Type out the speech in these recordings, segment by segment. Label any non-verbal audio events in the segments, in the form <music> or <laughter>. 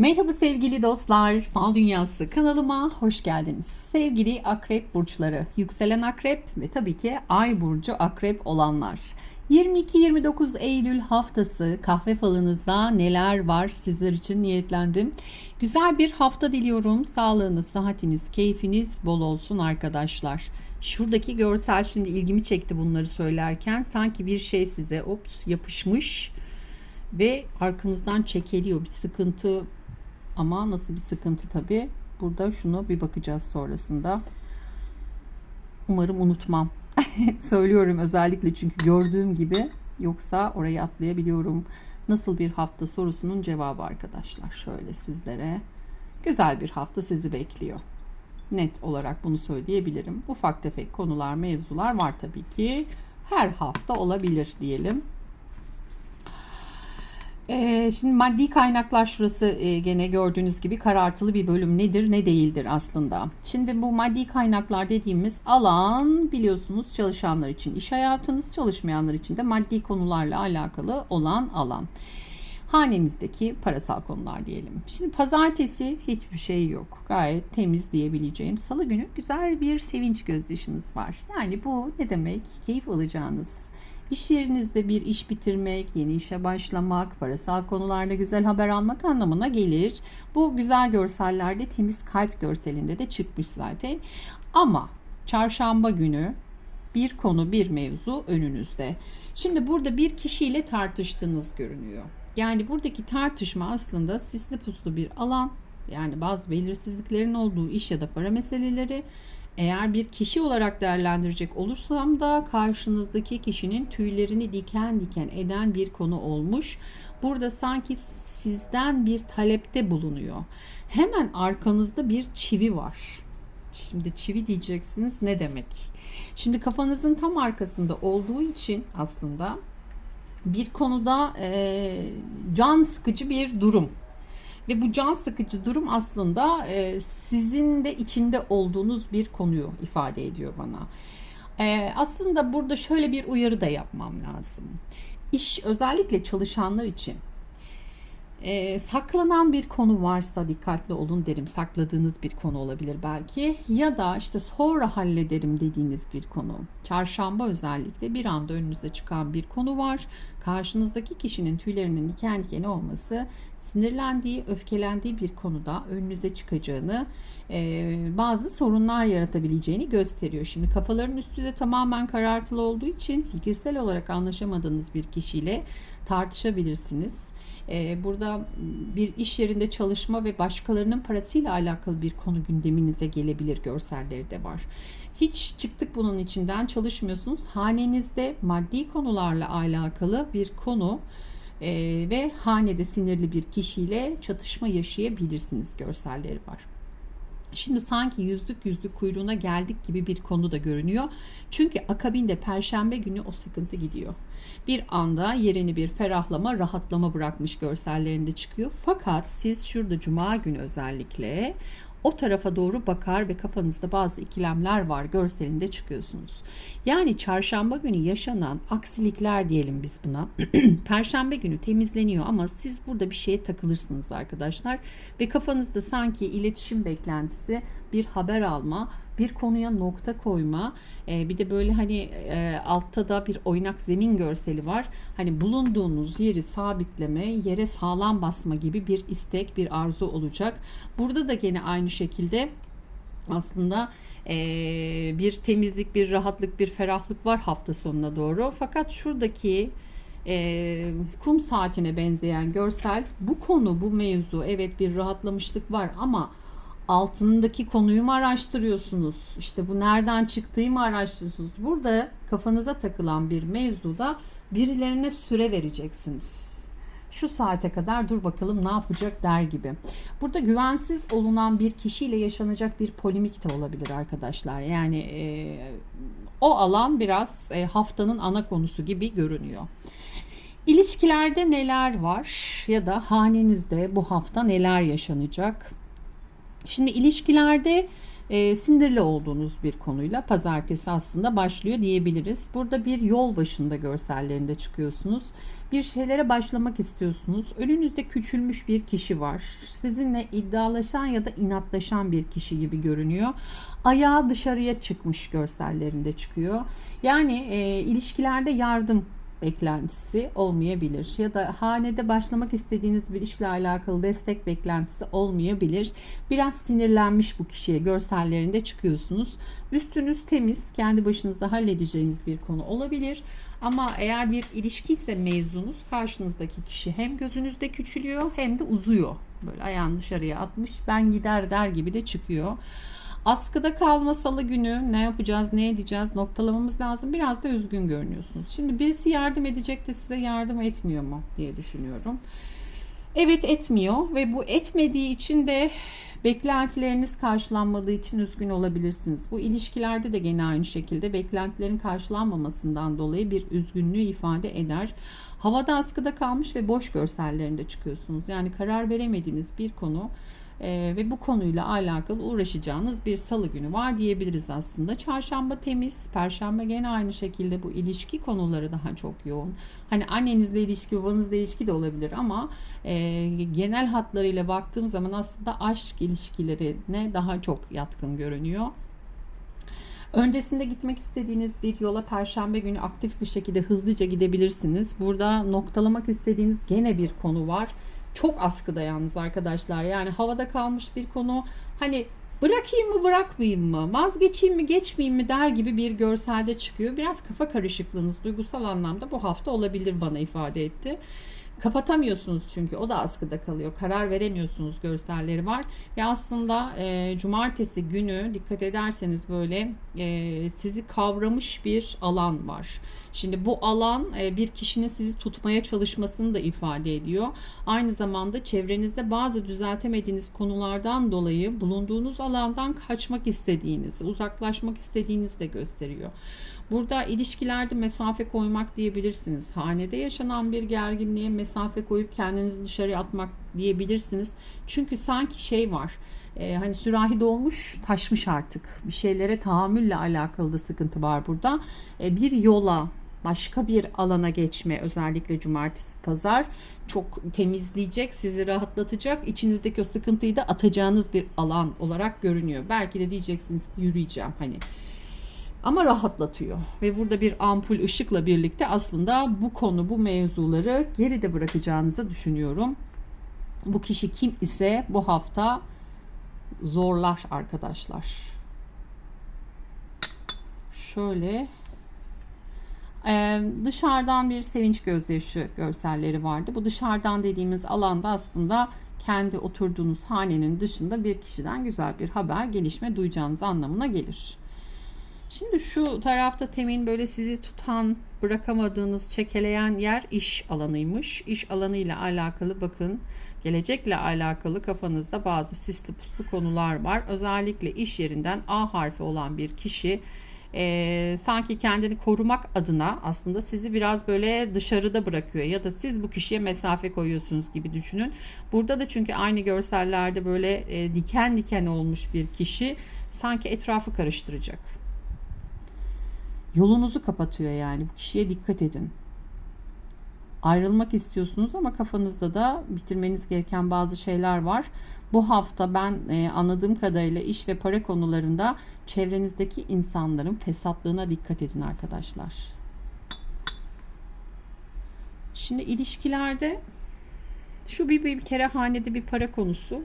Merhaba sevgili dostlar, Fal Dünyası kanalıma hoş geldiniz. Sevgili akrep burçları, yükselen akrep ve tabii ki ay burcu akrep olanlar. 22-29 Eylül haftası kahve falınızda neler var sizler için niyetlendim. Güzel bir hafta diliyorum. Sağlığınız, sıhhatiniz, keyfiniz bol olsun arkadaşlar. Şuradaki görsel şimdi ilgimi çekti bunları söylerken. Sanki bir şey size ops yapışmış ve arkanızdan çekeliyor bir sıkıntı ama nasıl bir sıkıntı tabi burada şunu bir bakacağız sonrasında. Umarım unutmam. <laughs> Söylüyorum özellikle çünkü gördüğüm gibi yoksa orayı atlayabiliyorum. Nasıl bir hafta sorusunun cevabı arkadaşlar şöyle sizlere. Güzel bir hafta sizi bekliyor. Net olarak bunu söyleyebilirim. Ufak tefek konular mevzular var tabii ki. Her hafta olabilir diyelim şimdi maddi kaynaklar şurası e, gene gördüğünüz gibi karartılı bir bölüm nedir ne değildir aslında. Şimdi bu maddi kaynaklar dediğimiz alan biliyorsunuz çalışanlar için iş hayatınız çalışmayanlar için de maddi konularla alakalı olan alan. Hanenizdeki parasal konular diyelim. Şimdi pazartesi hiçbir şey yok. Gayet temiz diyebileceğim. Salı günü güzel bir sevinç gözyaşınız var. Yani bu ne demek? Keyif alacağınız, İş yerinizde bir iş bitirmek, yeni işe başlamak, parasal konularda güzel haber almak anlamına gelir. Bu güzel görsellerde temiz kalp görselinde de çıkmış zaten. Ama çarşamba günü bir konu, bir mevzu önünüzde. Şimdi burada bir kişiyle tartıştığınız görünüyor. Yani buradaki tartışma aslında sisli puslu bir alan. Yani bazı belirsizliklerin olduğu iş ya da para meseleleri eğer bir kişi olarak değerlendirecek olursam da karşınızdaki kişinin tüylerini diken diken eden bir konu olmuş. Burada sanki sizden bir talepte bulunuyor. Hemen arkanızda bir çivi var. Şimdi çivi diyeceksiniz ne demek? Şimdi kafanızın tam arkasında olduğu için aslında bir konuda e, can sıkıcı bir durum ve bu can sıkıcı durum aslında e, sizin de içinde olduğunuz bir konuyu ifade ediyor bana. E, aslında burada şöyle bir uyarı da yapmam lazım. İş özellikle çalışanlar için e, saklanan bir konu varsa dikkatli olun derim. Sakladığınız bir konu olabilir belki. Ya da işte sonra hallederim dediğiniz bir konu. Çarşamba özellikle bir anda önünüze çıkan bir konu var. Karşınızdaki kişinin tüylerinin diken diken olması sinirlendiği, öfkelendiği bir konuda önünüze çıkacağını, e, bazı sorunlar yaratabileceğini gösteriyor. Şimdi kafaların üstü de tamamen karartılı olduğu için fikirsel olarak anlaşamadığınız bir kişiyle tartışabilirsiniz. Ee, burada bir iş yerinde çalışma ve başkalarının parasıyla alakalı bir konu gündeminize gelebilir görselleri de var. Hiç çıktık bunun içinden çalışmıyorsunuz. Hanenizde maddi konularla alakalı bir konu e, ve hanede sinirli bir kişiyle çatışma yaşayabilirsiniz görselleri var. Şimdi sanki yüzlük yüzlük kuyruğuna geldik gibi bir konu da görünüyor. Çünkü akabinde perşembe günü o sıkıntı gidiyor. Bir anda yerini bir ferahlama, rahatlama bırakmış görsellerinde çıkıyor. Fakat siz şurada cuma günü özellikle o tarafa doğru bakar ve kafanızda bazı ikilemler var görselinde çıkıyorsunuz. Yani çarşamba günü yaşanan aksilikler diyelim biz buna. <clears throat> Perşembe günü temizleniyor ama siz burada bir şeye takılırsınız arkadaşlar ve kafanızda sanki iletişim beklentisi, bir haber alma, bir konuya nokta koyma, e, bir de böyle hani e, altta da bir oynak zemin görseli var. Hani bulunduğunuz yeri sabitleme, yere sağlam basma gibi bir istek, bir arzu olacak. Burada da gene aynı şekilde aslında e, bir temizlik, bir rahatlık, bir ferahlık var hafta sonuna doğru. Fakat şuradaki e, kum saatine benzeyen görsel bu konu, bu mevzu evet bir rahatlamışlık var ama altındaki konuyu mu araştırıyorsunuz? İşte bu nereden çıktığı mı araştırıyorsunuz? Burada kafanıza takılan bir mevzuda birilerine süre vereceksiniz. Şu saate kadar dur bakalım ne yapacak der gibi. Burada güvensiz olunan bir kişiyle yaşanacak bir polimik de olabilir arkadaşlar. Yani e, o alan biraz e, haftanın ana konusu gibi görünüyor. İlişkilerde neler var ya da hanenizde bu hafta neler yaşanacak? Şimdi ilişkilerde e, sindirli olduğunuz bir konuyla pazartesi aslında başlıyor diyebiliriz. Burada bir yol başında görsellerinde çıkıyorsunuz. Bir şeylere başlamak istiyorsunuz. Önünüzde küçülmüş bir kişi var. Sizinle iddialaşan ya da inatlaşan bir kişi gibi görünüyor. Ayağı dışarıya çıkmış görsellerinde çıkıyor. Yani e, ilişkilerde yardım beklentisi olmayabilir ya da hanede başlamak istediğiniz bir işle alakalı destek beklentisi olmayabilir. Biraz sinirlenmiş bu kişiye görsellerinde çıkıyorsunuz. Üstünüz temiz, kendi başınıza halledeceğiniz bir konu olabilir. Ama eğer bir ilişki ise mevzunuz karşınızdaki kişi hem gözünüzde küçülüyor hem de uzuyor. Böyle ayağını dışarıya atmış ben gider der gibi de çıkıyor. Askıda kalma salı günü ne yapacağız ne edeceğiz noktalamamız lazım. Biraz da üzgün görünüyorsunuz. Şimdi birisi yardım edecek de size yardım etmiyor mu diye düşünüyorum. Evet etmiyor ve bu etmediği için de beklentileriniz karşılanmadığı için üzgün olabilirsiniz. Bu ilişkilerde de gene aynı şekilde beklentilerin karşılanmamasından dolayı bir üzgünlüğü ifade eder. Havada askıda kalmış ve boş görsellerinde çıkıyorsunuz. Yani karar veremediğiniz bir konu ee, ve bu konuyla alakalı uğraşacağınız bir salı günü var diyebiliriz aslında. Çarşamba temiz, perşembe gene aynı şekilde bu ilişki konuları daha çok yoğun. Hani annenizle ilişki, babanızla ilişki de olabilir ama e, genel hatlarıyla baktığım zaman aslında aşk ilişkilerine daha çok yatkın görünüyor. Öncesinde gitmek istediğiniz bir yola perşembe günü aktif bir şekilde hızlıca gidebilirsiniz. Burada noktalamak istediğiniz gene bir konu var çok askıda yalnız arkadaşlar. Yani havada kalmış bir konu. Hani bırakayım mı bırakmayayım mı vazgeçeyim mi geçmeyeyim mi der gibi bir görselde çıkıyor. Biraz kafa karışıklığınız duygusal anlamda bu hafta olabilir bana ifade etti. Kapatamıyorsunuz çünkü o da askıda kalıyor. Karar veremiyorsunuz görselleri var. Ve aslında e, cumartesi günü dikkat ederseniz böyle e, sizi kavramış bir alan var. Şimdi bu alan e, bir kişinin sizi tutmaya çalışmasını da ifade ediyor. Aynı zamanda çevrenizde bazı düzeltemediğiniz konulardan dolayı bulunduğunuz alandan kaçmak istediğinizi, uzaklaşmak istediğinizi de gösteriyor. Burada ilişkilerde mesafe koymak diyebilirsiniz. Hanede yaşanan bir gerginliğe mesafe koyup kendinizi dışarı atmak diyebilirsiniz. Çünkü sanki şey var. E, hani sürahi dolmuş taşmış artık. Bir şeylere tahammülle alakalı da sıkıntı var burada. E, bir yola başka bir alana geçme özellikle cumartesi pazar çok temizleyecek sizi rahatlatacak içinizdeki o sıkıntıyı da atacağınız bir alan olarak görünüyor belki de diyeceksiniz yürüyeceğim hani ama rahatlatıyor. Ve burada bir ampul ışıkla birlikte aslında bu konu, bu mevzuları geride bırakacağınızı düşünüyorum. Bu kişi kim ise bu hafta zorlar arkadaşlar. Şöyle ee, dışarıdan bir sevinç gözyaşı görselleri vardı. Bu dışarıdan dediğimiz alanda aslında kendi oturduğunuz hanenin dışında bir kişiden güzel bir haber, gelişme duyacağınız anlamına gelir. Şimdi şu tarafta temin böyle sizi tutan, bırakamadığınız, çekeleyen yer iş alanıymış. İş alanıyla alakalı bakın gelecekle alakalı kafanızda bazı sisli puslu konular var. Özellikle iş yerinden A harfi olan bir kişi e, sanki kendini korumak adına aslında sizi biraz böyle dışarıda bırakıyor ya da siz bu kişiye mesafe koyuyorsunuz gibi düşünün. Burada da çünkü aynı görsellerde böyle e, diken diken olmuş bir kişi sanki etrafı karıştıracak Yolunuzu kapatıyor yani. Bu kişiye dikkat edin. Ayrılmak istiyorsunuz ama kafanızda da bitirmeniz gereken bazı şeyler var. Bu hafta ben e, anladığım kadarıyla iş ve para konularında çevrenizdeki insanların fesatlığına dikkat edin arkadaşlar. Şimdi ilişkilerde şu bir, bir kere hanede bir para konusu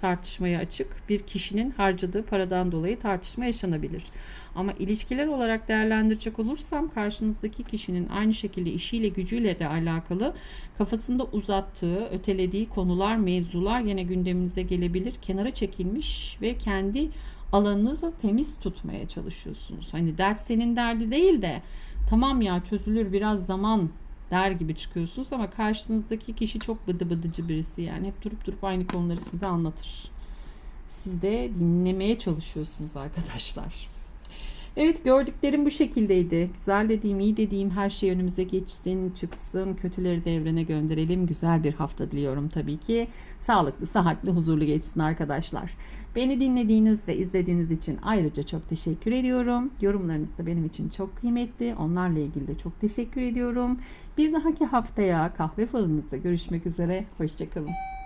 tartışmaya açık. Bir kişinin harcadığı paradan dolayı tartışma yaşanabilir. Ama ilişkiler olarak değerlendirecek olursam karşınızdaki kişinin aynı şekilde işiyle gücüyle de alakalı kafasında uzattığı, ötelediği konular, mevzular yine gündeminize gelebilir. Kenara çekilmiş ve kendi alanınızı temiz tutmaya çalışıyorsunuz. Hani dert senin derdi değil de tamam ya çözülür biraz zaman der gibi çıkıyorsunuz ama karşınızdaki kişi çok bıdı bıdıcı birisi yani hep durup durup aynı konuları size anlatır. Siz de dinlemeye çalışıyorsunuz arkadaşlar. Evet gördüklerim bu şekildeydi. Güzel dediğim, iyi dediğim her şey önümüze geçsin, çıksın. Kötüleri de evrene gönderelim. Güzel bir hafta diliyorum tabii ki. Sağlıklı, sıhhatli, huzurlu geçsin arkadaşlar. Beni dinlediğiniz ve izlediğiniz için ayrıca çok teşekkür ediyorum. Yorumlarınız da benim için çok kıymetli. Onlarla ilgili de çok teşekkür ediyorum. Bir dahaki haftaya kahve falınızda görüşmek üzere. Hoşçakalın.